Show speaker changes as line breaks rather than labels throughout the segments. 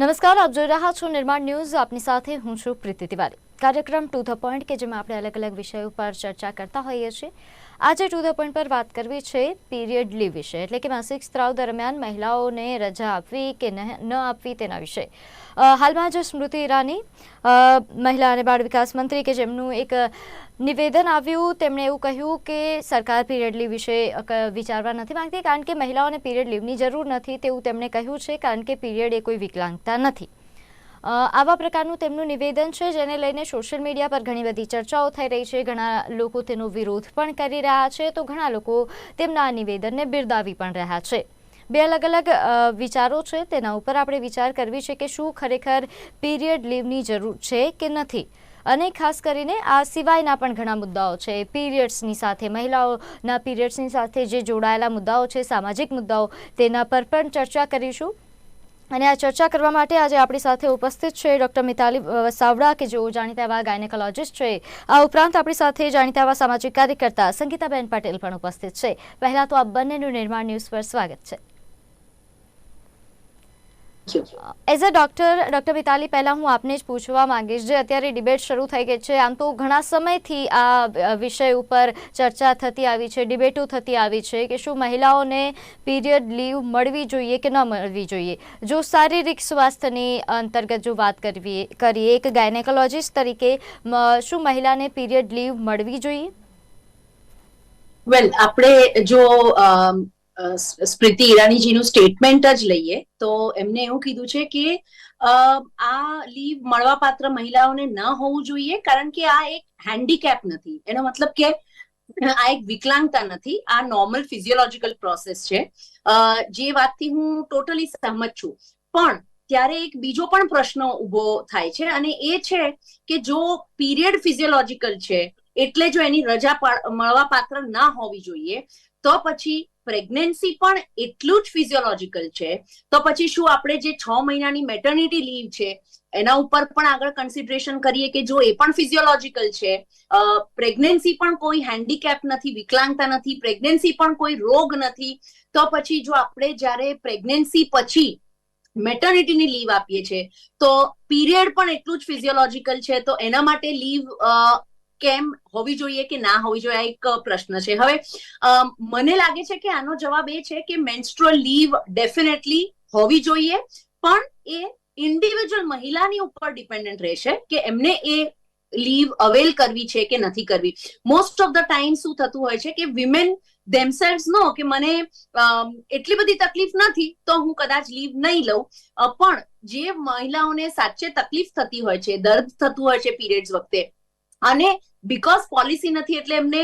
નમસ્કાર, આપ જોઈ રહ્યા છો નિર્માણ ન્યૂઝ. આપની સાથે હું છું પ્રીતિ તિવારી. કાર્યક્રમ ટુ ધ પોઈન્ટ, કે જેમાં આપણે અલગ અલગ વિષયો પર ચર્ચા કરતા હોઈએ છીએ. આજે ટુ ધ પોઈન્ટ પર વાત કરવી છે પીરિયડ લીવ વિશે. એટલે કે માસિક સ્ત્રાવ દરમિયાન મહિલાઓને રજા આપવી કે ન આપવી તેના વિશે. હાલમાં જ સ્મૃતિ ઈરાની મહિલા અને બાળ વિકાસ મંત્રી કે જેમનું એક નિવેદન આવ્યું, તેમણે એવું કહ્યું કે સરકાર પીરિયડ લીવ વિશે વિચારવા નથી માંગતી, કારણ કે મહિલાઓને પીરિયડ લીવની જરૂર નથી તેવું તેમણે કહ્યું છે, કારણ કે પીરિયડ એ કોઈ વિકલાંગતા નથી. આવા પ્રકારનું તેમનું નિવેદન છે, જેને લઈને સોશિયલ મીડિયા પર ઘણી બધી ચર્ચાઓ થઈ રહી છે. ઘણા લોકો તેનો વિરોધ પણ કરી રહ્યા છે. તો ઘણા લોકો તેમના આ નિવેદનને બિરદાવી પણ રહ્યા છે. બે અલગ અલગ વિચારો છે. તેના ઉપર આપણે વિચાર કરવી છે કે શું ખરેખર પીરિયડ લીવની જરૂર છે કે નથી. અને ખાસ કરીને આ સિવાયના પણ ઘણા મુદ્દાઓ છે. પીરિયડ્સની સાથે, મહિલાઓના પીરિયડ્સની સાથે જે જોડાયેલા મુદ્દાઓ છે, સામાજિક મુદ્દાઓ, તેના પર પણ ચર્ચા કરીશું. અને આ ચર્ચા કરવા માટે આજે આપણી સાથે ઉપસ્થિત છે ડૉક્ટર મિતાલી સાવડા, કે જેઓ જાણીતા એવા ગાયનેકોલોજીસ્ટ છે. આ ઉપરાંત આપણી સાથે જાણીતા એવા સામાજિક કાર્યકર્તા સંગીતાબેન પટેલ પણ ઉપસ્થિત છે. પહેલાં તો આ બંનેનું નિર્માણ ન્યૂઝ પર સ્વાગત છે. As a doctor doctor Mitali પહેલાં હું આપને જ પૂછવા માંગીશ. જે અત્યારે ડિબેટ શરૂ થઈ ગઈ છે આમ તો ઘણા સમયથી આ વિષય ઉપર ચર્ચા થતી આવી છે ડિબેટો થતી આવી છે કે શું મહિલાઓને પીરિયડ લીવ મળવી જોઈએ કે ન મળવી જોઈએ. જો શારીરિક સ્વાસ્થ્યની અંતર્ગત જો વાત કરવી કરીએ એક ગાયનેકોલોજિસ્ટ તરીકે શું મહિલાને પીરિયડ લીવ મળવી જોઈએ?
વેલ આપણે જો સ્મૃતિ ઈરાનીજીનું સ્ટેટમેન્ટ જ લઈએ, તો એમને એવું કીધું છે કે આ લીવ મળવાપાત્ર મહિલાઓને ન હોવું જોઈએ કારણ કે આ એક હેન્ડીકેપ નથી. એનો મતલબ કે આ એક વિકલાંગતા નથી, આ નોર્મલ ફિઝિયોલોજીકલ પ્રોસેસ છે. જે વાતથી હું ટોટલી સહમત છું. પણ ત્યારે એક બીજો પણ પ્રશ્ન ઊભો થાય છે અને એ છે કે જો પીરિયડ ફિઝિયોલોજીકલ છે, એટલે જો એની રજા મળવા મળવાપાત્ર ના હોવી જોઈએ, તો પછી પ્રેગ્નન્સી પણ એટલું જ ફિઝિયોલોજીકલ છે. તો પછી શું આપણે જે છ મહિનાની મેટર્નિટી લીવ છે, એના ઉપર પણ આગળ કન્સિડરેશન કરીએ કે જો એ પણ ફિઝિયોલોજીકલ છે પ્રેગ્નન્સી પણ કોઈ હેન્ડીકેપ નથી, વિકલાંગતા નથી પ્રેગ્નન્સી પણ કોઈ રોગ નથી, તો પછી જો આપણે જ્યારે પ્રેગ્નન્સી પછી મેટર્નિટીની લીવ આપીએ છીએ તો પીરિયડ પણ એટલું જ ફિઝિયોલોજીકલ છે, તો એના માટે લીવ કેમ હોવી જોઈએ કે ના હોવી જોઈએ આ એક પ્રશ્ન છે. હવે મને લાગે છે કે આનો જવાબ એ છે કે મેન્સ્ટ્રુઅલ લીવ ડેફિનેટલી હોવી જોઈએ, પણ એ ઇન્ડિવિજ્યુઅલ મહિલાની ઉપર ડિપેન્ડન્ટ રહેશે કે એમને એ લીવ અવેલ કરવી છે કે નથી કરવી. મોસ્ટ ઓફ ધ ટાઈમ શું થતું હોય છે કે વિમેન ધેમસેલ્સ નો કે મને એટલી બધી તકલીફ નથી, તો હું કદાચ લીવ નહીં લઉં. પણ જે મહિલાઓને સાચે તકલીફ થતી હોય છે, દર્દ થતું હોય છે પીરિયડ્સ વખતે અને બીકોઝ પોલિસી નથી એટલે એમને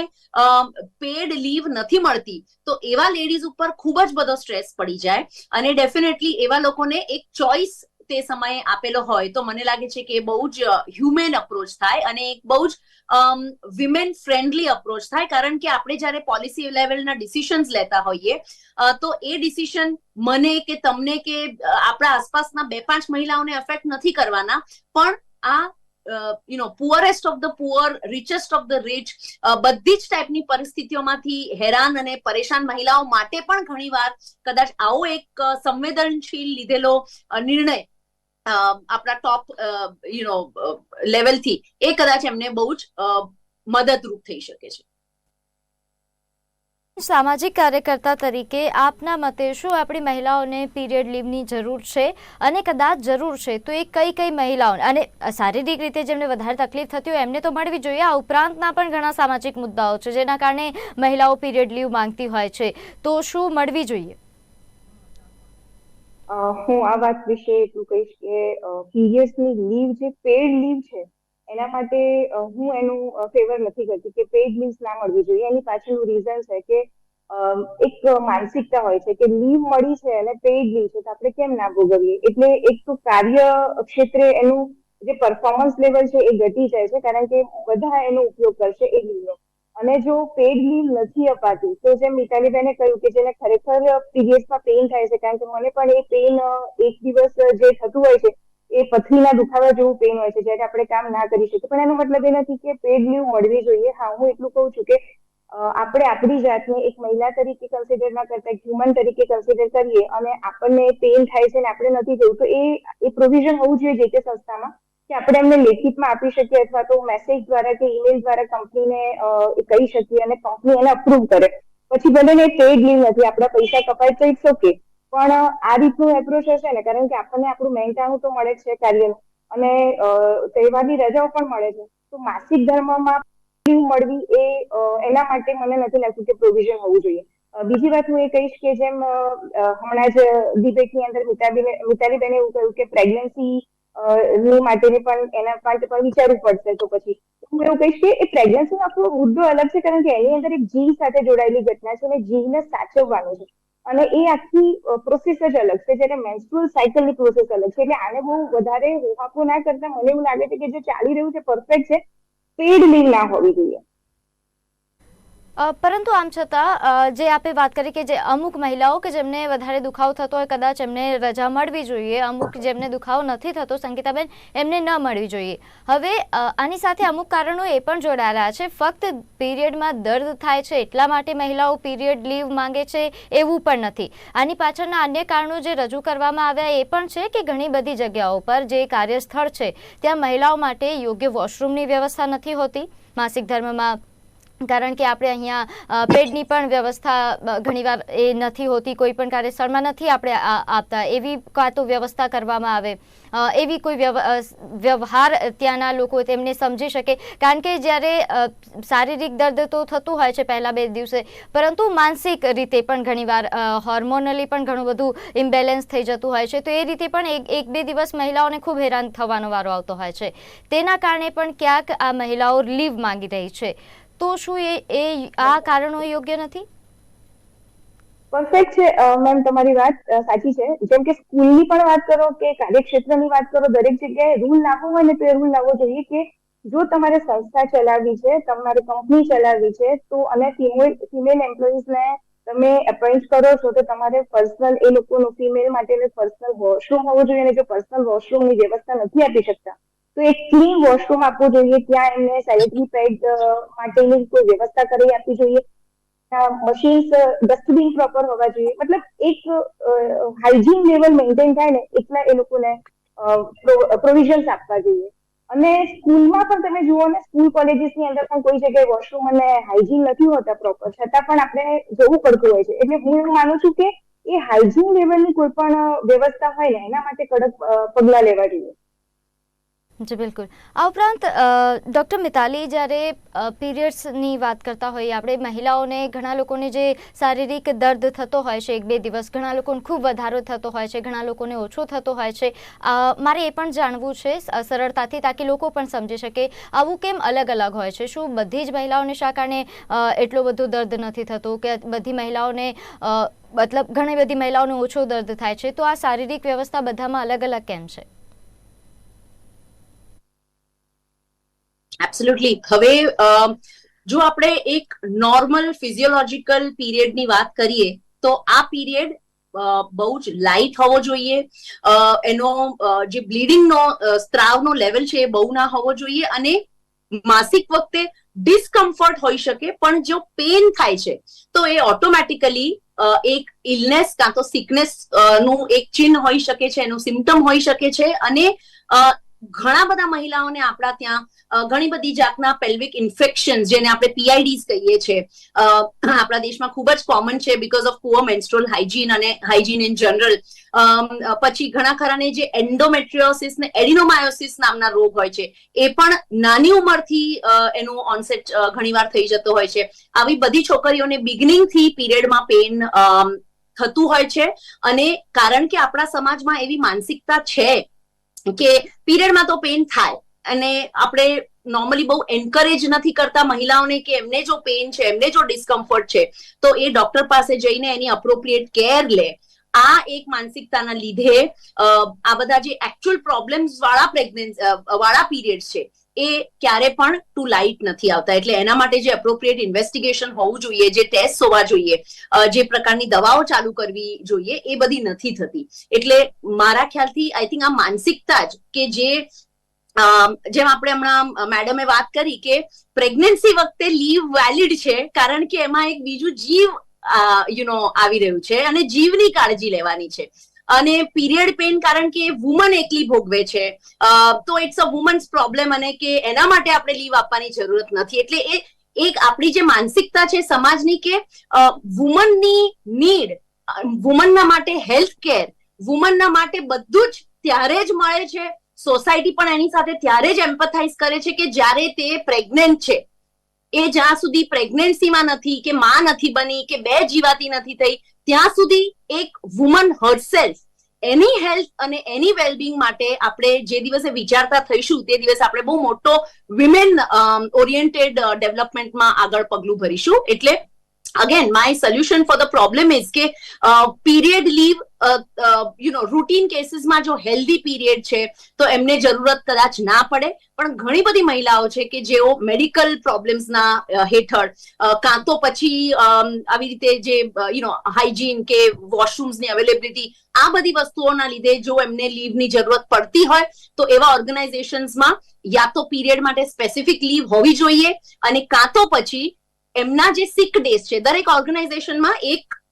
પેડ લીવ નથી મળતી, તો એવા લેડીઝ ઉપર ખૂબ જ બધો સ્ટ્રેસ પડી જાય. અને ડેફિનેટલી એવા લોકોને એક ચોઇસ તે સમયે આપેલો હોય. તો મને લાગે છે કે બહુ જ હ્યુમેન અપ્રોચ થાય અને એક બહુ જ વિમેન ફ્રેન્ડલી અપ્રોચ થાય. કારણ કે આપણે જ્યારે પોલિસી લેવલના ડિસિશન્સ લેતા હોઈએ તો એ ડિસિશન મને કે તમને કે આપણા આસપાસના બે પાંચ મહિલાઓને અફેક્ટ નથી કરવાના. પણ આ you know poorest of the poor richest of the rich બધી જ ટાઈપની પરિસ્થિતિઓમાંથી હેરાન અને પરેશાન મહિલાઓ માટે પણ ઘણીવાર કદાચ આવો એક સંવેદનશીલ લીધેલો નિર્ણય આપણા ટોપ યુ નો લેવલથી એ કદાચ એમને બહુ જ મદદરૂપ થઈ શકે છે.
સામાજિક કાર્યકર્તા તરીકે આપના મતે શું આપણી મહિલાઓને પીરિયડ લીવની જરૂર છે અને કદાચ જરૂર છે? તો એ કઈ કઈ મહિલાઓને અને શારીરિક રીતે જેમને વધારે તકલીફ થતી હોય એમને તો મળવી જોઈએ. આ ઉપરાંતના પણ ઘણા સામાજિક મુદ્દાઓ છે જેના કારણે મહિલાઓ પીરિયડ લીવ માંગતી હોય છે. તો શું મળવી જોઈએ?
હું આ વાત વિશે એટલું કહીશ કે પીરિયડ્સની લીવ જે પેડ લીવ છે એના માટે હું એનું ફેવર નથી કરતી કે પેડ લીવ્સ ના મળવી જોઈએ. એની પાછળનું રીઝન છે કે એક માનસિકતા હોય છે કે લીવ મળી છે અને પેડ લીવ છે તો આપણે કેમ ના ભોગવીએ? એટલે એક તો કાર્ય ક્ષેત્રે એનું જે પરફોર્મન્સ લેવલ છે એ ઘટી જાય છે કારણ કે બધા એનો ઉપયોગ કરશે એ લીવનો અને જો પેડ લીવ નથી અપાતી, તો જેમ મિતાલીબેને કહ્યું કે જેને ખરેખર પીરિયડ્સમાં પેઇન થાય છે, કારણ કે મને પણ એ પેઇન એક દિવસ જે થતું હોય છે એ પથરીના દુખાવા જેવું પેઇન હોય છે, જ્યારે આપણે કામ ના કરી શકીએ. પણ એનો મતલબ એ નથી કે પેડ લીવ મળવી જોઈએ. હા, હું એટલું કહું છું કે આપણે આપણી જાતને એક મહિલા તરીકે કન્સિડર ના કરતા હ્યુમન તરીકે કન્સિડર કરીએ અને આપણને પેઇન થાય છે ને આપણે નથી જવું, તો એ એ પ્રોવિઝન હોવું જોઈએ જે તે સંસ્થામાં કે આપણે એમને લેખિતમાં આપી શકીએ અથવા તો મેસેજ દ્વારા કે ઈમેલ દ્વારા કંપનીને કહી શકીએ અને કંપની એને અપ્રૂવ કરે. પછી ભલે પેડ લીવ નથી, આપણા પૈસા કપાય તો ઇટ્સ ઓકે પણ આ રીતનું એપ્રોચ હશે ને, કારણ કે આપણને આપણું મહેનતાણું તો મળે છે કાર્યનું અને તહેવારની રજાઓ પણ મળે છે. તો માસિક ધર્મમાં લીવ મળવી એ એના માટે મને નથી લાગતું કે પ્રોવિઝન હોવું જોઈએ. બીજી વાત હું એ કહીશ કે જેમ હમણાં જ ડિબેટની અંદર મિતાલીબેને એવું કહ્યું કે પ્રેગ્નન્સી ની માટેની પણ એના માટે પણ વિચારવું પડશે. તો પછી હું એવું કહીશ કે એ પ્રેગ્નન્સી આખો મુદ્દો અલગ છે, કારણ કે એની અંદર એક જીવ સાથે જોડાયેલી ઘટના છે અને જીવને સાચવવાનું છે. અને એ આખી પ્રોસેસ જ અલગ છે. જ્યારે મેન્સ્ટ્રુઅલ સાયકલની પ્રોસેસ અલગ છે. એટલે આને બહુ વધારે હોહાપો ના કરતા મને એવું લાગે છે કે જે ચાલી રહ્યું છે પરફેક્ટ છે પેડ લીવ ના હોવી જોઈએ.
પરંતુ આમ છતાં જે આપે વાત કરી કે જે અમુક મહિલાઓ કે જેમને વધારે દુખાવો થતો હોય, કદાચ એમને રજા મળવી જોઈએ, અમુક જેમને દુખાવો નથી થતો, સંગીતાબેન, એમને ન મળવી જોઈએ. હવે આની સાથે અમુક કારણો એ પણ જોડાયેલા છે. ફક્ત પીરિયડમાં દર્દ થાય છે, એટલા માટે મહિલાઓ પીરિયડ લીવ માંગે છે, એવું પણ નથી. આની પાછળના અન્ય કારણો જે રજૂ કરવામાં આવ્યા એ પણ છે કે ઘણી બધી જગ્યાઓ પર જે કાર્યસ્થળ છે, ત્યાં મહિલાઓ માટે યોગ્ય વોશરૂમની વ્યવસ્થા નથી હોતી. માસિક ધર્મમાં કારણ કે આપણે અહીંયા બેડની પણ વ્યવસ્થા ઘણીવાર એ નથી હોતી, કોઈ પણ કાર્યસ્થળમાં નથી આપણે આપતા. એવી કાં તો વ્યવસ્થા કરવામાં આવે. એવી કોઈ વ્યવ- વ્યવહાર ત્યાંના લોકો તેમને સમજી શકે. કારણ કે જ્યારે શારીરિક દર્દ તો થતું હોય છે પહેલા બે દિવસે, પરંતુ માનસિક રીતે પણ ઘણીવાર હોર્મોનલી પણ ઘણું બધું ઇમ્બેલેન્સ થઈ જતું હોય છે. તો એ રીતે પણ એક એક બે દિવસ મહિલાઓને ખૂબ હેરાન થવાનો વારો આવતો હોય છે. તેના કારણે પણ ક્યાંક આ મહિલાઓ લીવ માંગી રહી છે. તો શું એ એ આ કારણો યોગ્ય નથી?
પરફેક્ટ છે. મેમ તમારી વાત સાચી છે. જેમ કે સ્કૂલની પણ વાત કરો કે કાર્યક્ષેત્રની વાત કરો, દરેક જગ્યાએ રૂલ લાવવો હોય ને તો એ રૂલ લાવવો જોઈએ કે જો તમારે સંસ્થા ચલાવવી છે, તમારે કંપની ચલાવવી છે, તો અને ફિમેલ ફિમેલ એમ્પ્લોઈઝને તમે એપોઇન્ટ કરો છો, તો તમારે પર્સનલ એ લોકોનું ફિમેલ માટેનું પર્સનલ વોશરૂમ હોવું જોઈએ. અને જો પર્સનલ વોશરૂમની વ્યવસ્થા નથી આપી શકતા તો એક ક્લીન વોશરૂમ આપવું જોઈએ, ત્યાં એમને સેનિટરી પેડ માટેની કોઈ વ્યવસ્થા કરી આપવી જોઈએ. મશીન્સ ડસ્ટબિન પ્રોપર હોવા જોઈએ. મતલબ એક હાઇજીન લેવલ મેન્ટેન થાય ને, એટલા એ લોકોને પ્રોવિઝન્સ આપવા જોઈએ. અને સ્કૂલમાં પણ તમે જુઓ ને, સ્કૂલ કોલેજીસની અંદર પણ કોઈ જગ્યાએ વોશરૂમ અને હાઇજીન નથી હોતા પ્રોપર છતાં પણ આપણે જવું પડતું હોય છે. એટલે હું એવું માનું છું કે એ હાઇજીન લેવલની કોઈ પણ વ્યવસ્થા હોય ને, એના માટે કડક પગલાં લેવા જોઈએ.
જી, બિલકુલ. આ ઉપરાંત ડૉક્ટર મિતાલી જ્યારે પીરિયડ્સની વાત કરતા હોઈએ આપણે મહિલાઓને ઘણા લોકોને જે શારીરિક દર્દ થતો હોય છે, એક બે દિવસ ઘણા લોકોને ખૂબ વધારો થતો હોય છે, ઘણા લોકોને ઓછો થતો હોય છે મારે એ પણ જાણવું છે સરળતાથી તાકી લોકો પણ સમજી શકે આવું કેમ અલગ અલગ હોય છે? શું બધી જ મહિલાઓને શા કારણે એટલો બધો દર્દ નથી થતો કે બધી મહિલાઓને મતલબ ઘણી બધી મહિલાઓને ઓછો દર્દ થાય છે? તો આ શારીરિક વ્યવસ્થા બધામાં અલગ અલગ કેમ છે?
એબ્સોલ્યુટલી હવે જો આપણે એક નોર્મલ ફિઝિયોલોજીકલ પીરિયડની વાત કરીએ, તો આ પીરિયડ બહુ જ લાઇટ હોવો જોઈએ. એનો જે બ્લીડિંગનો સ્ત્રાવનો લેવલ છે એ બહુ ના હોવો જોઈએ અને માસિક વખતે ડિસ્કમ્ફર્ટ હોઈ શકે, પણ જો પેન થાય છે, તો એ ઓટોમેટિકલી એક ઇલનેસ કાં તો સિકનેસનું એક ચિહ્ન હોઈ શકે છે, એનું સિમ્ટમ હોઈ શકે છે અને ઘણા બધા મહિલાઓને આપણા ત્યાં ઘણી બધી જાતના પેલ્વિક ઇન્ફેક્શન જેને આપણે પીઆઈડીઝ કહીએ છીએ. આપણા દેશમાં ખૂબ જ કોમન છે because of poor menstrual hygiene અને હાઇજીન ઇન જનરલ પછી ઘણા ખરાને જે એન્ડોમેટ્રિયોસિસ ને એડિનોમાયોસિસ નામના રોગ હોય છે, એ પણ નાની ઉંમરથી એનો ઓનસેટ ઘણીવાર થઈ જતો હોય છે. આવી બધી છોકરીઓને બિગનિંગથી પીરિયડમાં પેન થતું હોય છે. અને કારણ કે આપણા સમાજમાં એવી માનસિકતા છે કે પીરિયડમાં તો પેન થાય અને આપણે નોર્મલી બહુ એન્કરેજ નથી કરતા મહિલાઓને કે એમને જો પેન છે, એમને જો ડિસ્કમ્ફર્ટ છે, તો એ ડોક્ટર પાસે જઈને એની અપ્રોપ્રિએટ કેર લે. આ એક માનસિકતાના લીધે આ બધા જે એકચ્યુઅલ પ્રોબ્લેમ્સ વાળા પ્રેગ્નન્સ વાળા પીરિયડ છે, એ ક્યારે પણ ટુ લાઇટ નથી આવતા. એટલે એના માટે જે અપ્રોપ્રિએટ ઇન્વેસ્ટિગેશન હોવું જોઈએ, જે ટેસ્ટ હોવા જોઈએ જે પ્રકારની દવાઓ ચાલુ કરવી જોઈએ, એ બધી નથી થતી. એટલે મારા ખ્યાલથી આઈ થિંક આ માનસિકતા જ કે જે જેમ આપણે હમણાં મેડમે વાત કરી કે પ્રેગ્નન્સી વખતે લીવ વેલિડ છે, કારણ કે એમાં એક બીજું જીવ યુ નો આવી રહ્યું છે અને જીવની કાળજી લેવાની છે. અને પીરિયડ પેન કારણ કે વુમન એકલી ભોગવે છે. તો ઇટ્સ અ વુમન્સ પ્રોબ્લેમ અને કે એના માટે આપણે લીવ આપવાની જરૂરત નથી. એટલે એ, એક આપણી જે માનસિકતા છે સમાજની કે વુમનની નીડ વુમનના માટે હેલ્થ કેર વુમનના માટે બધું જ ત્યારે જ મળે છે સોસાયટી પણ એની સાથે ત્યારે જ એમ્પથાઇઝ કરે છે કે જ્યારે તે પ્રેગ્નેન્ટ છે. એ જ્યાં સુધી પ્રેગ્નન્સીમાં નથી, કે માં નથી બની, કે બે જીવાતી નથી થઈ, ત્યાં સુધી એક વુમન હરસેલ્ફ એની હેલ્થ અને એની વેલબિંગ માટે આપણે જે દિવસે વિચારતા થઈશું, તે દિવસે આપણે બહુ મોટો વિમેન ઓરિએન્ટેડ ડેવલપમેન્ટમાં આગળ પગલું ભરીશું. એટલે again my solution for the problem is કે period leave you know routine કેસીસમાં જો હેલ્ધી પીરિયડ છે, તો એમને જરૂરત કદાચ ના પડે. પણ ઘણી બધી મહિલાઓ છે કે જેઓ મેડિકલ પ્રોબ્લેમ્સના હેઠળ કાં તો પછી આવી રીતે જે યુ નો હાઇજીન કે વોશરૂમ્સની અવેલેબિલિટી આ બધી વસ્તુઓના લીધે જો એમને લીવની જરૂરત પડતી હોય, તો એવા ઓર્ગેનાઇઝેશન્સમાં યા તો પીરિયડ માટે સ્પેસિફિક લીવ હોવી જોઈએ અને કાં તો પછી એમના જે સિક ડેઝ છે, દરેક ઓર્ગેનાઇઝેશનમાં એક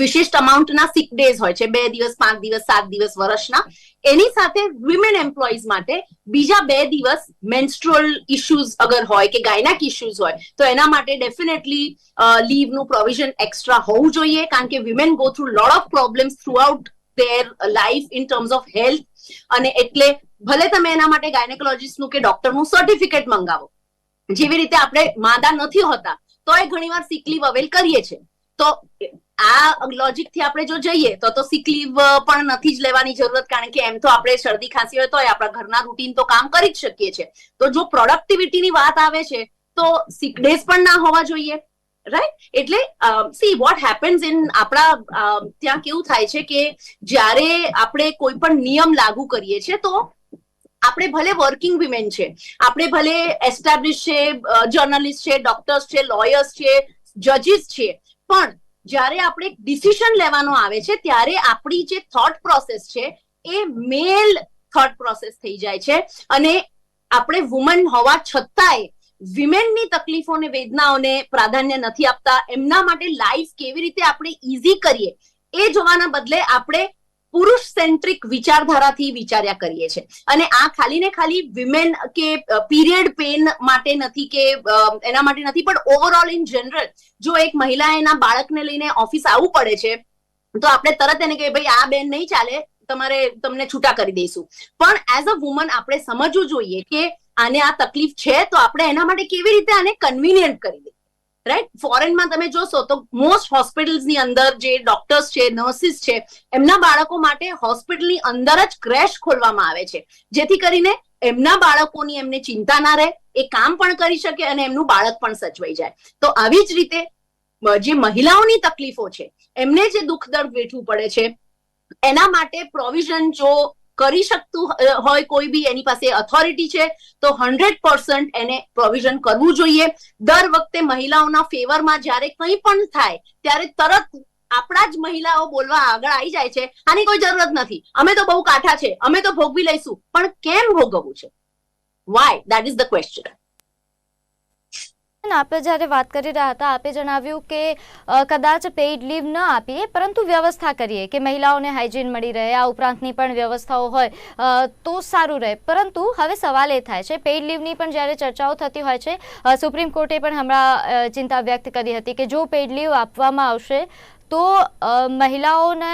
વિશિષ્ટ અમાઉન્ટના સિક ડેઝ હોય છે, બે દિવસ, પાંચ દિવસ, સાત દિવસ, વર્ષના. એની સાથે વિમેન એમ્પ્લોઈઝ માટે બીજા બે દિવસ મેન્સ્ટ્રોલ ઇશ્યુઝ અગર હોય કે ગાયનાક ઇશ્યુઝ હોય, તો એના માટે ડેફિનેટલી લીવનું પ્રોવિઝન એક્સ્ટ્રા હોવું જોઈએ, કારણ કે women go through lot of problems throughout their life in terms of health અને એટલે ભલે તમે એના માટે ગાયનેકોલોજીસ્ટનું કે ડોક્ટરનું સર્ટિફિકેટ મંગાવો, જેવી રીતે આપણે માદા નથી હોતા તો એ ઘણીવાર સિક લીવ અવેલ કરીએ છીએ. તો આ લોજિકથી આપણે જો જઈએ, તો તો સિક લીવ પણ નથી જ લેવાની જરૂરત, કારણ કે એમ તો આપણે શરદી ખાંસી હોય તો આપણા ઘરના રૂટીન તો કામ કરી જ શકીએ છીએ. તો જો પ્રોડક્ટિવિટીની વાત આવે છે, તો સિક ડેઝ પણ ના હોવા જોઈએ રાઈટ એટલે સી વોટ હેપન્સ ઇન આપણા ત્યાં કેવું થાય છે કે જ્યારે આપણે કોઈ પણ નિયમ લાગુ કરીએ છીએ, તો આપણે ભલે વર્કિંગ વિમેન છે, આપણે ભલે એસ્ટાબ્લિશ છે જર્નલિસ્ટ છે ડોક્ટર્સ છે લોયર્સ છે જજીસ છે, પણ જ્યારે આપણે ડિસિશન લેવાનો આવે છે, ત્યારે આપણી જે થોટ પ્રોસેસ છે, એ મેલ થોટ પ્રોસેસ થઈ જાય છે. અને આપણે વુમન હોવા છતાંય વિમેનની તકલીફોને વેદનાઓને પ્રાધાન્ય નથી આપતા. એમના માટે લાઈફ કેવી રીતે આપણે ઇઝી કરીએ, એ જોવાના બદલે આપણે પુરુષ સેન્ટ્રિક વિચારધારાથી વિચાર્યા કરીએ છીએ. અને આ ખાલી ને ખાલી વિમેન કે પીરિયડ પેન માટે નથી કે એના માટે નથી, પણ ઓવરઓલ ઇન જનરલ જો એક મહિલા એના બાળકને લઈને ઓફિસ આવવું પડે છે, તો આપણે તરત એને કહીએ, ભાઈ, આ બેન નહીં ચાલે, તમારે તમને છૂટા કરી દઈશું. પણ એઝ અ વુમન આપણે સમજવું જોઈએ કે આને આ તકલીફ છે, તો આપણે એના માટે કેવી રીતે આને કન્વિનિયન્ટ કરી દઈએ. રાઈટ ફોરેનમાં તમે જોશો તો મોસ્ટ હોસ્પિટલ્સની અંદર જે ડોક્ટર્સ છે નર્સિસ છે, એમના બાળકો માટે હોસ્પિટલની અંદર જ ક્રેશ ખોલવામાં આવે છે. જેથી કરીને એમના બાળકોની એમને ચિંતા ના રહે, એ કામ પણ કરી શકે અને એમનું બાળક પણ સચવાઈ જાય. તો આવી જ રીતે જે મહિલાઓની તકલીફો છે, એમને જે દુઃખ દર્દ વેઠવું પડે છે, એના માટે પ્રોવિઝન જો કરી શકતું હોય કોઈ બી એની પાસે ઓથોરિટી છે, તો હંડ્રેડ પર્સન્ટ એને પ્રોવિઝન કરવું જોઈએ. દર વખતે મહિલાઓના ફેવરમાં જ્યારે કંઈ પણ થાય, ત્યારે તરત આપણા જ મહિલાઓ બોલવા આગળ આવી જાય છે, આની કોઈ જરૂરત નથી. અમે તો બહુ કાઠા છે, અમે તો ભોગવી લઈશું. પણ કેમ ભોગવવું છે? Why that is the question
આપણે જ્યારે વાત કરી રહ્યા હતા, આપે જણાવ્યું કે કદાચ પેઇડ લીવ ન આપીએ, પરંતુ વ્યવસ્થા કરીએ કે મહિલાઓને હાઇજીન મળી રહે, આ ઉપરાંતની પણ વ્યવસ્થાઓ હોય તો સારું રહે. પરંતુ હવે સવાલ એ થાય છે પેઇડ લીવની પણ જ્યારે ચર્ચાઓ થતી હોય છે સુપ્રીમ કોર્ટે પણ હમણાં ચિંતા વ્યક્ત કરી હતી કે જો પેઇડ લીવ આપવામાં આવશે, તો મહિલાઓને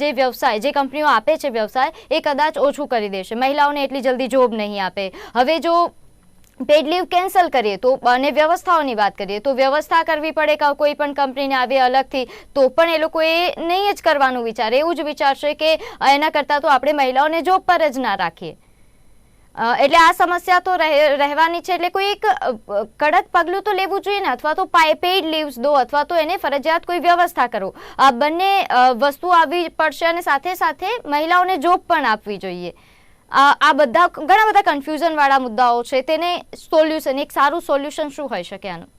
જે વ્યવસાય, જે કંપનીઓ આપે છે વ્યવસાય, એ કદાચ ઓછું કરી દેશે. મહિલાઓને એટલી જલ્દી જોબ નહીં આપે. હવે જો પેડ લીવ કેન્સલ કરીએ તો અને વ્યવસ્થાઓની વાત કરીએ તો વ્યવસ્થા કરવી પડે કે કોઈ પણ કંપનીને આવે અલગથી, તો પણ એ લોકો એ નહીં જ કરવાનું વિચારે. એવું જ વિચારશે કે એના કરતાં તો આપણે મહિલાઓને જોબ પર જ ના રાખીએ. એટલે આ સમસ્યા તો રહે- રહેવાની છે. એટલે કોઈ એક કડક પગલું તો લેવું જોઈએ ને? અથવા તો પેઇડ લીવ્સ દો અથવા તો એને ફરજિયાત કોઈ વ્યવસ્થા કરો. આ બંને વસ્તુ આવવી પડશે અને સાથે સાથે મહિલાઓને જોબ પણ આપવી જોઈએ. આ બધા ઘણા બધા કન્ફ્યુઝન વાળા મુદ્દાઓ છે. તેને સોલ્યુશન એક સારું સોલ્યુશન શું હોઈ શકે આનું?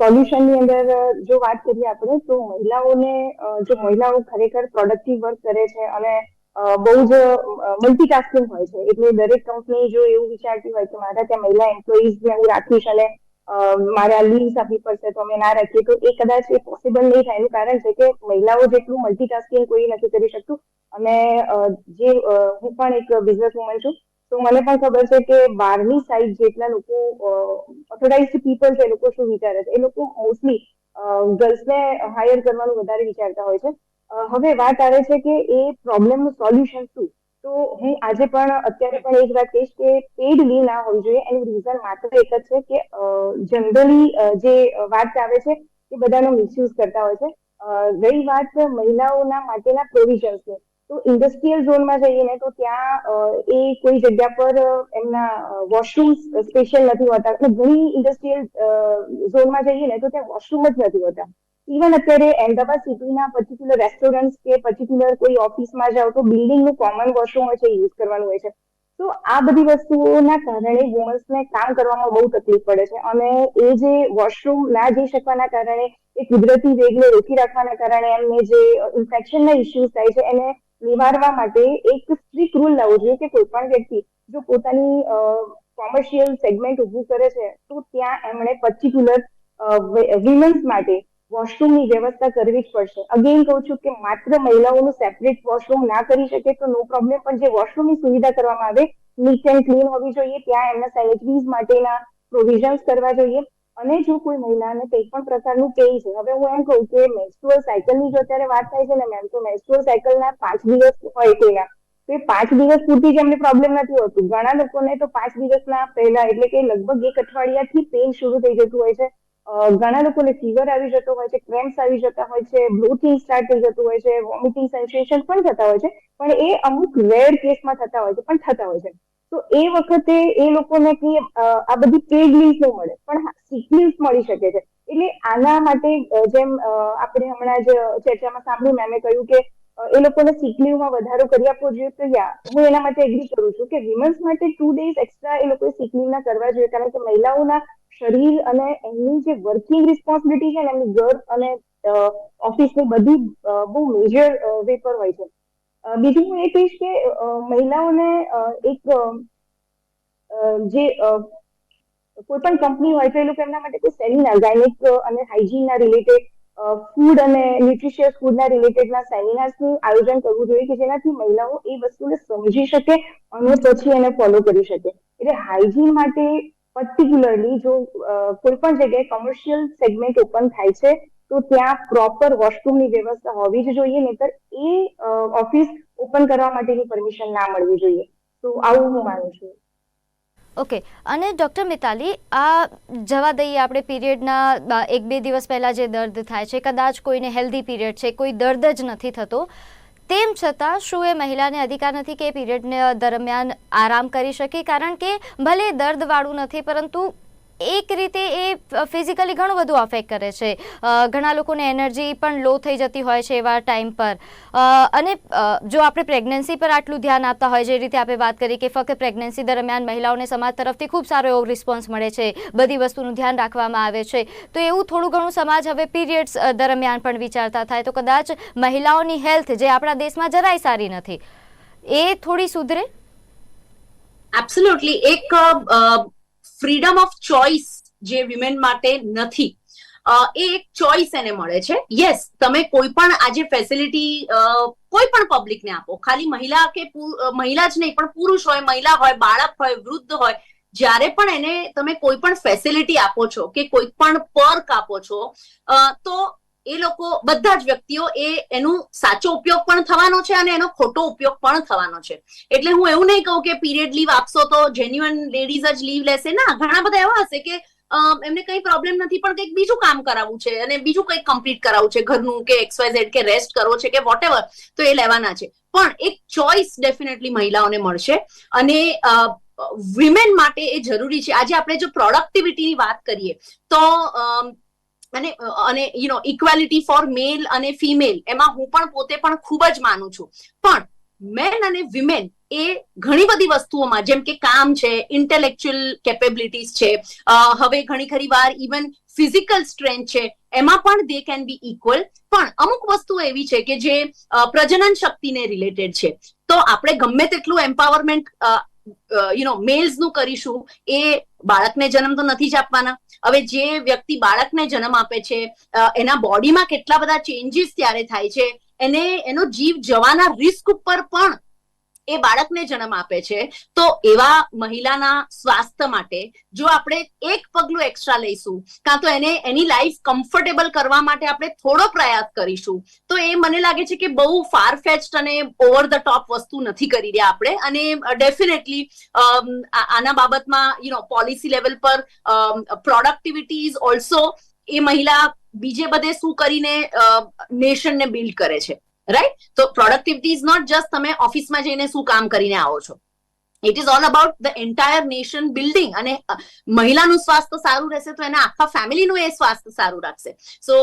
સોલ્યુશનની અંદર જો વાત કરીએ આપણે, તો મહિલાઓને જો મહિલાઓ ખરેખર પ્રોડક્ટિવ વર્ક કરે છે અને બહુ જ મલ્ટીટાસ્કિંગ હોય છે. એટલે દરેક કંપની જો એવું વિચારતી હોય કે મારા ત્યાં મહિલા એમ્પ્લોઈઝને હું રાખીશ અને મારે આ લીવ્સ આપવી પડશે તો અમે ના રાખીએ, તો એ કદાચ એ પોસિબલ નહીં થાય. એનું કારણ છે કે મહિલાઓ જેટલું મલ્ટીટાસ્કિંગ કોઈ નથી કરી શકતું અને જે હું પણ એક બિઝનેસ વુમન છું, તો મને પણ ખબર છે કે બહારની સાઈડ જેટલા લોકો ઓથોરાઇઝડ પીપલ છે, એ લોકો શું વિચારે છે? એ લોકો મોસ્ટલી ગર્લ્સને હાયર કરવાનું વધારે વિચારતા હોય છે. હવે વાત આવે છે કે એ પ્રોબ્લેમનું સોલ્યુશન શું? તો હું આજે પણ, અત્યારે પણ એક વાત કહીશ કે પેડ લીવ ના હોવી જોઈએ. એનું રીઝન માત્ર એક જ છે કે જનરલી જે વાત આવે છે એ બધાનો મિસયુઝ કરતા હોય છે. રહી વાત મહિલાઓના માટેના પ્રોવિઝન્સની તો ઇન્ડસ્ટ્રીયલ ઝોનમાં જઈએ તો ત્યાં એ કોઈ જગ્યા પર એમના વોશરૂમ સ્પેશિયલ નથી હોતા. અને ઘણી ઇન્ડસ્ટ્રીયલ ઝોનમાં જઈએ ને તો ત્યાં વોશરૂમ જ નથી હોતા. ઇવન અત્યારે અહેમદાબાદ સિટીના પર્ટિક્યુલર રેસ્ટોરન્ટ કે પર્ટિક્યુલર કોઈ ઓફિસમાં જાઓ તો બિલ્ડિંગનું કોમન વોશરૂમ હોય છે યુઝ કરવાનું હોય છે. તો આ બધી વસ્તુઓના કારણે વુમન્સને કામ કરવામાં બહુ તકલીફ પડે છે. અને એ જે વોશરૂમ ના જઈ શકવાના કારણે, એ કુદરતી વેગને રોકી રાખવાના કારણે એમને જે ઇન્ફેક્શનના ઇસ્યુઝ થાય છે, એને નિવારવા માટે એક સ્ટ્રીક રૂલ લાવવો જોઈએ કે કોઈ પણ વ્યક્તિ જો પોતાની કોમર્શિયલ સેગમેન્ટ ઊભું કરે છે, તો ત્યાં એમણે પર્ટિક્યુલર વિમેન્સ માટે વોશરૂમની વ્યવસ્થા કરવી જ પડશે. અગેન કહું છું કે માત્ર મહિલાઓનું સેપરેટ વોશરૂમ ના કરી શકે તો નો પ્રોબ્લેમ પણ જે વોશરૂમની સુવિધા કરવામાં આવે નીટ એન્ડ ક્લીન હોવી જોઈએ, ત્યાં એમના સેનિટરીઝ માટેના પ્રોવિઝન્સ કરવા જોઈએ અને જો કોઈ મહિલાને કંઈ પણ પ્રકારનું પેઇન છે, હવે હું એમ કહું કે મેન્સ્ટ્રુઅલ સાયકલની જો અત્યારે વાત થાય છે ને મેમ તો મેન્સ્ટ્રુઅલ સાયકલના પાંચ દિવસ હોય કોઈના, તો એ પાંચ દિવસ પૂરતી જ એમને પ્રોબ્લેમ નથી હોતું. ઘણા લોકોને તો પાંચ દિવસના પહેલા એટલે કે લગભગ એક અઠવાડિયાથી પેઇન શરૂ થઈ જતું હોય છે. ઘણા લોકોને ફીવર આવી જતો હોય છે ક્રેમ્સ આવી જતા હોય છે બ્લોટિંગ સ્ટાર્ટ થઈ જતું હોય છે વોમિટિંગ સેન્સેશન પણ થતા હોય છે, પણ એ અમુક રેર કેસમાં થતા હોય છે, પણ થતા હોય છે. તો એ વખતે એ લોકોને કે આ બધી પેડ લીવ નહીં મળે, પણ સિક લીવ મળી શકે છે. એટલે આના માટે જેમ આપણે હમણાં જ ચર્ચામાં સાંભળ્યું, મેમે કહ્યું કે એ લોકોને સિક લીવમાં વધારો કરી આપવો જોઈએ, તો યા, હું એના માટે એગ્રી કરું છું કે વિમન્સ માટે ટુ ડેઝ એક્સ્ટ્રા એ લોકોએ સિક લીવના કરવા જોઈએ, કારણ કે મહિલાઓના શરીર અને એમની જે વર્કિંગ રિસ્પોન્સિબિલિટી છે ને, એમની ઘર અને ઓફિસની બધી બહુ મેજર વે પર હોય છે. બીજું હું એ કહીશ કે મહિલાઓને એક જે કોઈ પણ કંપની હોય તો એ લોકો એમના માટે કોઈ સેમિનાર ગાયનિક અને હાઇજીનના રિલેટેડ ફૂડ અને ન્યુટ્રિશિયસ ફૂડના રિલેટેડના સેમિનાર્સનું આયોજન કરવું જોઈએ કે જેનાથી મહિલાઓ એ વસ્તુને સમજી શકે અને પછી એને ફોલો કરી શકે. એટલે હાઇજીન માટે પર્ટિક્યુલરલી જો કોઈ પણ જગ્યાએ કોમર્શિયલ સેગમેન્ટ ઓપન થાય છે તો ત્યાં પ્રોપર વોશરૂમની વ્યવસ્થા હોવી જ જોઈએ, નહીતર એ ઓફિસ ઓપન કરવા માટેની પરમિશન ના મળવી જોઈએ. તો આવું હું માનું છું.
ઓકે અને ડૉક્ટર મિતાલી, આ જવા દઈએ આપણે પીરિયડના એક બે દિવસ પહેલાં જે દર્દ થાય છે, કદાચ કોઈને હેલ્ધી પીરિયડ છે, કોઈ દર્દ જ નથી થતો. તેમ છતાં શું એ મહિલાને અધિકાર નથી કે પીરિયડ દરમિયાન આરામ કરી શકે? કારણ કે ભલે દર્દવાળું નથી, પરંતુ એક રીતે એ ફિઝિકલી ઘણું બધું અફેક્ટ કરે છે. ઘણા લોકોને એનર્જી પણ લો થઈ જતી હોય છે એવા ટાઈમ પર. અને જો આપણે પ્રેગ્નન્સી પર આટલું ધ્યાન આપતા હોય, જે રીતે આપણે વાત કરી કે ફક્ત પ્રેગ્નન્સી દરમિયાન મહિલાઓને સમાજ તરફથી ખૂબ સારો એવો રિસ્પોન્સ મળે છે, બધી વસ્તુનું ધ્યાન રાખવામાં આવે છે, તો એવું થોડું ઘણું સમાજ હવે પીરિયડ્સ દરમિયાન પણ વિચારતા થાય. તો કદાચ મહિલાઓની હેલ્થ જે આપણા દેશમાં જરાય સારી નથી. એ થોડી સુધરે?
એબ્સોલ્યુટલી એક ફ્રીડમ ઓફ ચોઇસ જે વિમેન માટે નથી. એ એક ચોઇસ એને મળે છે. યસ તમે કોઈ પણ આજે ફેસિલિટી કોઈ પણ પબ્લિકને આપો. ખાલી મહિલા કે મહિલા જ નહીં, પણ પુરુષ હોય, મહિલા હોય, બાળક હોય, વૃદ્ધ હોય, જ્યારે પણ એને તમે કોઈ પણ ફેસિલિટી આપો છો કે કોઈ પણ પર્ક આપો છો તો એ લોકો, બધા જ વ્યક્તિઓ એ એનું સાચો ઉપયોગ પણ થવાનો છે અને એનો ખોટો ઉપયોગ પણ થવાનો છે. એટલે હું એવું નહીં કહું કે પીરિયડ લીવ આપશો તો જેન્યુઅન લેડીઝ જ લીવ લેશે. ના, ઘણા બધા એવા હશે કે એમને કઈ પ્રોબ્લેમ નથી, પણ કંઈક બીજું કામ કરાવવું છે અને બીજું કંઈક કમ્પ્લીટ કરાવવું છે, ઘરનું કે એક્સવાયઝેડ કે રેસ્ટ કરવો છે કે વોટેવર તો એ લેવાના છે. પણ એક ચોઇસ ડેફિનેટલી મહિલાઓને મળશે અને વિમેન માટે એ જરૂરી છે. આજે આપણે જો પ્રોડક્ટિવિટીની વાત કરીએ, તો અને અને you know equality for male અને ફિમેલ એમાં હું પણ પોતે પણ ખૂબ જ માનું છું. પણ મેન અને વિમેન એ ઘણી બધી વસ્તુઓમાં, જેમ કે કામ છે ઇન્ટેલેક્ચ્યુઅલ કેપેબિલિટીઝ છે હવે ઘણી ખરી વાર ઇવન ફિઝિકલ સ્ટ્રેન્થ છે, એમાં પણ દે કેન બી ઇક્વલ પણ અમુક વસ્તુ એવી છે કે જે પ્રજનન શક્તિને રિલેટેડ છે. તો આપણે ગમે તેટલું એમ્પાવરમેન્ટ યુ નો મેલ્સનું કરીશું, એ બાળકને જન્મ તો નથી જ આપવાના. હવે જે વ્યક્તિ બાળકને જન્મ આપે છે એના બોડીમાં કેટલા બધા ચેન્જીસ ત્યારે થાય છે, એને એનો જીવ જવાના રિસ્ક ઉપર પણ એ બાળકને જન્મ આપે છે. તો એવા મહિલાના સ્વાસ્થ્ય માટે જો આપણે એક પગલું એક્સ્ટ્રા લઈશું, કાં તો એને એની લાઈફ કમ્ફર્ટેબલ કરવા માટે આપણે થોડો પ્રયાસ કરીશું. તો એ મને લાગે છે કે બહુ ફાર ફેસ્ટ અને ઓવર ધ ટોપ વસ્તુ નથી કરી રહ્યા આપણે. અને ડેફિનેટલી આના બાબતમાં યુ નો પોલિસી લેવલ પર પ્રોડક્ટિવિટી ઇઝ ઓલ્સો એ મહિલા બીજે બધે શું કરીને નેશનને બિલ્ડ કરે છે. રાઈટ તો પ્રોડક્ટિવિટી ઇઝ નોટ જસ્ટ તમે ઓફિસમાં જઈને શું કામ કરીને આવો છો. It is all about the entire nation building અને મહિલાનું સ્વાસ્થ્ય સારું રહેશે તો એના આખા ફેમિલીનું એ સ્વાસ્થ્ય સારું રાખશે. સો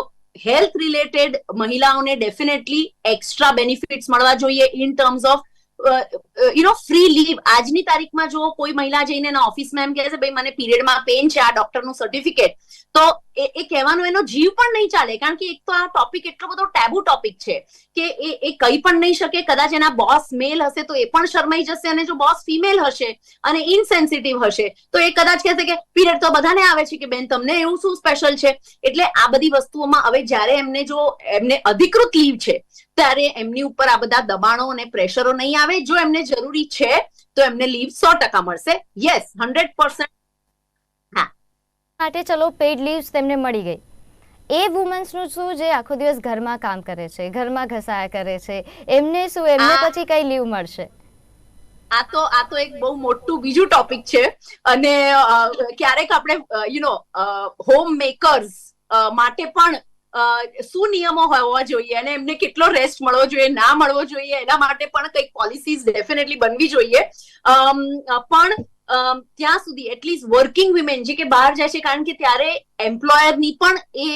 હેલ્થ રિલેટેડ મહિલાઓને ડેફિનેટલી એક્સ્ટ્રા બેનિફિટ્સ મળવા જોઈએ in terms of you know free leave આજની તારીખમાં જો કોઈ મહિલા જઈને એના ઓફિસમાં એમ કહે છે, ભાઈ, મને પીરિયડમાં પેન છે, આ ડોક્ટરનું સર્ટિફિકેટ તો એ એ કહેવાનો એનો જીવ પણ નહીં ચાલે, કારણ કે એક તો આ ટોપિક એટલો બધો ટેબુ ટોપિક છે કે એ એ કહી પણ નહીં શકે. કદાચ એના બોસ મેલ હશે તો એ પણ શરમાઈ જશે અને જો બોસ ફિમેલ હશે અને ઇનસેન્સિટિવ હશે, તો એ કદાચ કહેશે કે પીરિયડ તો બધાને આવે છે કે બેન, તમને એવું શું સ્પેશિયલ છે? એટલે આ બધી વસ્તુઓમાં હવે જ્યારે એમને જો, એમને અધિકૃત લીવ છે ત્યારે એમની ઉપર આ બધા દબાણો અને પ્રેશરો નહીં આવે. જો એમને જરૂરી છે તો એમને લીવ સો ટકા મળશે. યસ હંડ્રેડ પર્સન્ટ
માટે ચલો પેડ લીવ્સ તેમને મળી ગઈ. એ વુમન્સનું શું જે આખો દિવસ ઘરમાં કામ કરે છે ઘરમાં ઘસાયા કરે છે. એમને શું એમને પછી કઈ લીવ મળશે?
આ તો આ તો એક બહુ મોટું બીજું ટોપિક છે. અને ક્યારેક આપણે યુ નો હોમ મેકર્સ માટે પણ શું નિયમો હોવા જોઈએ અને એમને કેટલો રેસ્ટ મળવો જોઈએ, ના મળવો જોઈએ, એના માટે પણ કંઈક પોલિસીઝ ડેફિનેટલી બનવી જોઈએ. પણ ત્યાં સુધી એટલીસ્ટ વર્કિંગ વિમેન જે કે બહાર જાય છે, કારણ કે ત્યારે એમ્પ્લોયરની પણ એ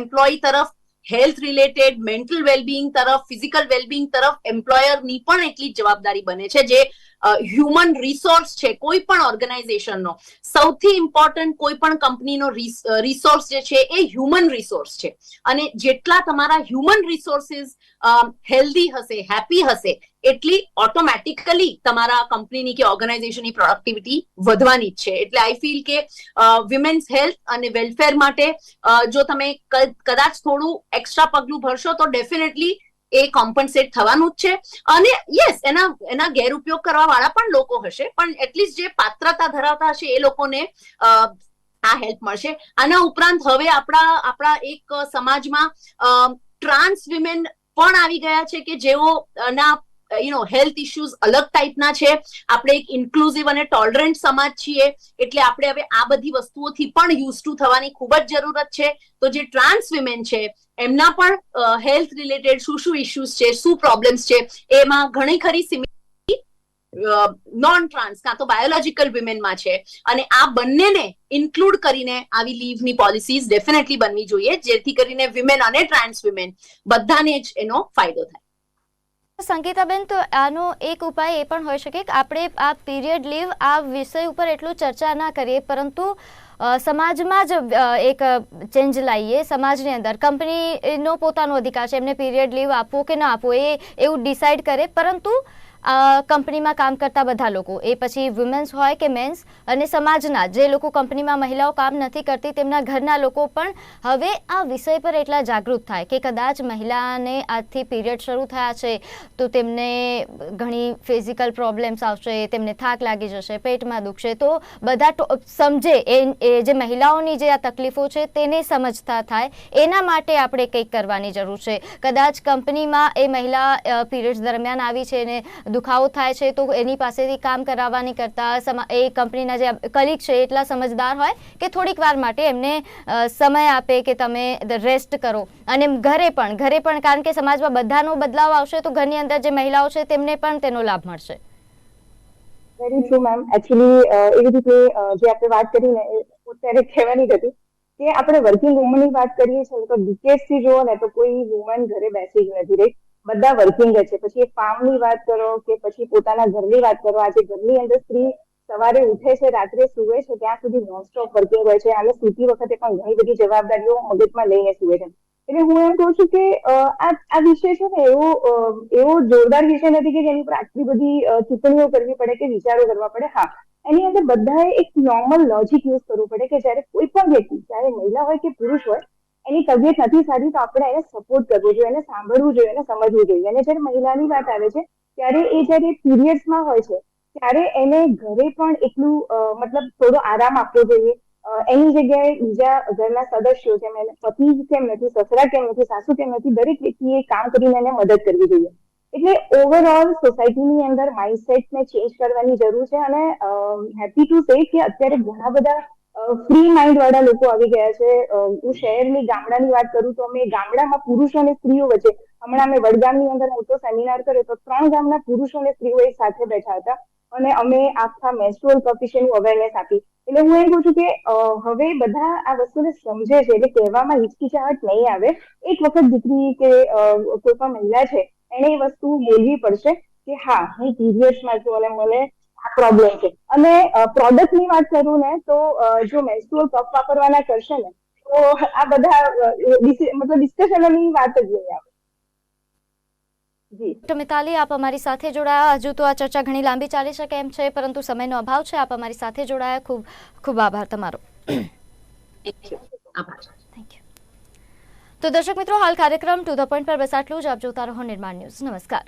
એમ્પ્લોય તરફ હેલ્થ રિલેટેડ મેન્ટલ વેલબિંગ તરફ ફિઝિકલ વેલબિંગ તરફ એમ્પ્લોયરની પણ એટલી જ જવાબદારી બને છે, જે હ્યુમન રિસોર્સ છે, કોઈ પણ ઓર્ગેનાઇઝેશનનો સૌથી ઇમ્પોર્ટન્ટ કોઈ પણ કંપનીનો રિસોર્સ જે છે એ હ્યુમન રિસોર્સ છે. અને જેટલા તમારા હ્યુમન રિસોર્સિસ હેલ્ધી હશે હેપી હશે, એટલી ઓટોમેટિકલી તમારા કંપનીની કે ઓર્ગેનાઇઝેશનની પ્રોડક્ટિવિટી વધવાની જ છે. એટલે આઈ ફીલ કે વિમેન્સ હેલ્થ અને વેલફેર માટે જો તમે કદાચ થોડું એક્સ્ટ્રા પગલું ભરશો તો ડેફિનેટલી એ કોમ્પન્સેટ થવાનું જ છે. અને યસ એના એના ગેરઉપયોગ કરવા વાળા પણ લોકો હશે, પણ એટલીસ્ટ જે પાત્રતા ધરાવતા હશે, એ લોકોને આ હેલ્પ મળશે. આના ઉપરાંત હવે આપણા આપણા એક સમાજમાં ટ્રાન્સ વિમેન પણ આવી ગયા છે કે જેઓ ના યુ નો હેલ્થ ઇશ્યુઝ અલગ ટાઈપના છે. આપણે એક ઇન્ક્લુઝિવ અને ટોલરન્ટ સમાજ છીએ. એટલે આપણે હવે આ બધી વસ્તુઓથી પણ યુઝ ટુ થવાની ખૂબ જ જરૂરત છે. તો જે ટ્રાન્સ વિમેન છે, એમના પણ હેલ્થ રિલેટેડ શું શું ઇશ્યુઝ છે, શું પ્રોબ્લેમ્સ છે, એમાં ઘણી ખરી નોન ટ્રાન્સ કાં તો બાયોલોજીકલ વિમેનમાં છે. અને આ બંનેને ઇન્ક્લુડ કરીને આવી લીવની પોલિસીઝ ડેફિનેટલી બનવી જોઈએ, જેથી કરીને વિમેન અને ટ્રાન્સ વિમેન બધાને જ એનો ફાયદો થાય.
સંગીતાબેન, તો આનો એક ઉપાય એ પણ હોઈ શકે કે આપણે આ પીરિયડ લીવ આ વિષય ઉપર એટલું ચર્ચા ના કરીએ, પરંતુ સમાજમાં જ એક ચેન્જ લાવીએ સમાજની અંદર. કંપનીનો પોતાનો અધિકાર છે, એમને પીરિયડ લીવ આપવો કે ના આપવો એ એવું ડિસાઈડ કરે. પરંતુ કંપનીમાં કામ કરતા બધા લોકો. એ પછી વુમેન્સ હોય કે મેન્સ અને સમાજના જે લોકો કંપનીમાં મહિલાઓ કામ નથી કરતી, તેમના ઘરના લોકો પણ હવે આ વિષય પર એટલા જાગૃત થાય કે કદાચ મહિલાને આજથી પીરિયડ શરૂ થયા છે, તો તેમને ઘણી ફિઝિકલ પ્રોબ્લેમ્સ આવશે, તેમને થાક લાગી જશે, પેટમાં દુખશે. તો બધા સમજે એ જે મહિલાઓની જે આ તકલીફો છે, તેને સમજતા થાય. એના માટે આપણે કંઈક કરવાની જરૂર છે. કદાચ કંપનીમાં એ મહિલા પીરિયડ્સ દરમિયાન આવી છે ને દુખાવો થાય છે, તો એની પાસેથી કામ કરાવવાની કરતાં એ કંપનીના જે કલીગ છે, એટલા સમજદાર હોય કે થોડીક વાર માટે એમને સમય આપે કે તમે રેસ્ટ કરો. અને ઘરે પણ ઘરે પણ કારણ કે સમાજમાં બધાનો બદલાવ આવશે, તો ઘરની અંદર જે મહિલાઓ છે, તેમને પણ તેનો લાભ મળશે.
વેરી ટ્રુ મેમ એકચ્યુઅલી એવી રીતે જે આપણે વાત કરી ને અત્યારે કહેવાની હતી કે આપણે વર્કિંગ વુમનની વાત કરીએ છીએ ને તો decades થી જુઓ ને, તો કોઈ વુમન ઘરે બેસી જ નથી રહી બધા વર્કિંગ જ છે. પછી ફાર્મની વાત કરો કે પછી પોતાના ઘરની વાત કરો. આજે ઘરની અંદર સ્ત્રી સવારે ઉઠે છે, રાત્રે સુવે છે, ત્યાં સુધી નોનસ્ટોપ વર્કિંગ હોય છે. અને સૂતી વખતે પણ ઘણી બધી જવાબદારીઓ મગજમાં લઈને સુવે છે. એટલે હું એમ કહું છું કે આ આ વિષય છે ને એવો એવો જોરદાર વિષય નથી કે જેની પર આટલી બધી ટિપ્પણીઓ કરવી પડે કે વિચારો કરવા પડે. હા, એની અંદર બધાએ એક નોર્મલ લોજિક યુઝ કરવું પડે કે જ્યારે કોઈ પણ વ્યક્તિ ચાહે મહિલા હોય કે પુરુષ હોય એની તબિયત નથી સારી તો આપણે એને સપોર્ટ કરવો જોઈએ, એને સાંભળવું જોઈએ, એને સમજવું જોઈએ. અને જ્યારે મહિલાની વાત આવે છે, ત્યારે એ જ્યારે પીરિયડ્સમાં હોય છે, ત્યારે એને ઘરે પણ એટલું મતલબ થોડો આરામ આપવો જોઈએ. એની જગ્યાએ બીજા ઘરના સદસ્યો એને પતિ કેમ નથી, સસરા કેમ નથી, સાસુ કેમ નથી, દરેક વ્યક્તિએ કામ કરીને એને મદદ કરવી જોઈએ. એટલે ઓવરઓલ સોસાયટીની અંદર માઇન્ડસેટને ચેન્જ કરવાની જરૂર છે અને હેપી ટુ સે કે અત્યારે ઘણા બધા ફ્રી માઇન્ડ વાળા લોકો આવી ગયા છે. હું શહેરની ગામડાની વાત કરું તો અમે ગામડામાં પુરુષો અને સ્ત્રીઓ વચ્ચે, હમણાં અમે વડગામની અંદર મોટો સેમિનાર કર્યો તો ત્રણ ગામના પુરુષો અને સ્ત્રીઓ એક સાથે બેઠા હતા અને અમે આખા મેન્સ્ટ્રુઅલ કપ વિશેની અવેરનેસ આપી. એટલે હું એમ કહું છું કે હવે બધા આ વસ્તુને સમજે છે એટલે કહેવામાં હિચકિચાહટ નહીં આવે. એક વખત દીકરી કે કોઈ પણ મહિલા છે, એને એ વસ્તુ બોલવી પડશે કે હા, હું પીરિયડ્સમાં છું અને મને પ્રોબ્લેમ છે. અને પ્રોડક્ટની વાત કરું ને તો જો મેન્સ્ટ્રુઅલ કપ વાપરવાના કરશે ને તો આ બધા મતલબ ડિસ્કશનોની વાત જ નહીં આવે.
તો મિતાલી આપ અમારી સાથે જોડાયા. હજુ તો આ ચર્ચા ઘણી લાંબી ચાલી શકે એમ છે પરંતુ સમયનો અભાવ છે. આપ અમારી સાથે જોડાયા. ખૂબ ખૂબ આભાર તમારો. થેન્ક યુ તો દર્શક મિત્રો હાલ કાર્યક્રમ ટુ ધ પોઈન્ટ પર બસ આટલું જ. આપ જોતા રહો નિર્માણ ન્યૂઝ. નમસ્કાર.